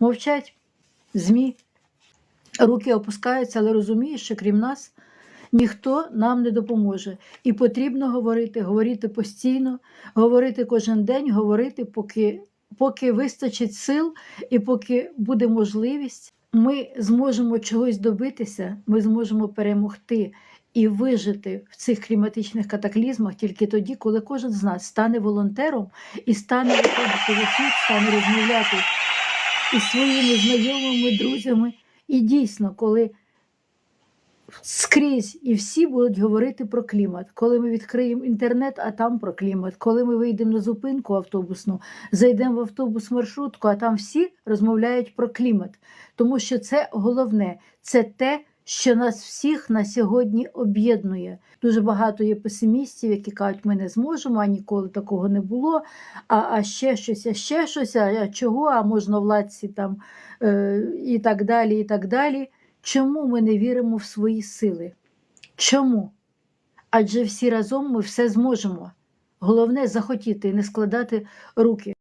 Мовчать ЗМІ, руки опускаються, але розуміють, що крім нас ніхто нам не допоможе. І потрібно говорити, говорити постійно, говорити кожен день, говорити, поки, поки вистачить сил і поки буде можливість, ми зможемо чогось добитися, ми зможемо перемогти і вижити в цих кліматичних катаклізмах тільки тоді, коли кожен з нас стане волонтером і стане виходити в світ, стане розмовляти із своїми знайомими, друзями. І дійсно, коли скрізь і всі будуть говорити про клімат. Коли ми відкриємо інтернет, а там про клімат. Коли ми вийдемо на зупинку автобусну, зайдемо в автобус маршрутку, а там всі розмовляють про клімат. Тому що це головне, це те, що нас всіх на сьогодні об'єднує. Дуже багато є песимістів, які кажуть, ми не зможемо, а ніколи такого не було. А, а ще щось, а ще щось, а чого, а можна владці там е, і так далі, і так далі. Чому ми не віримо в свої сили? Чому? Адже всі разом ми все зможемо. Головне захотіти і не складати руки.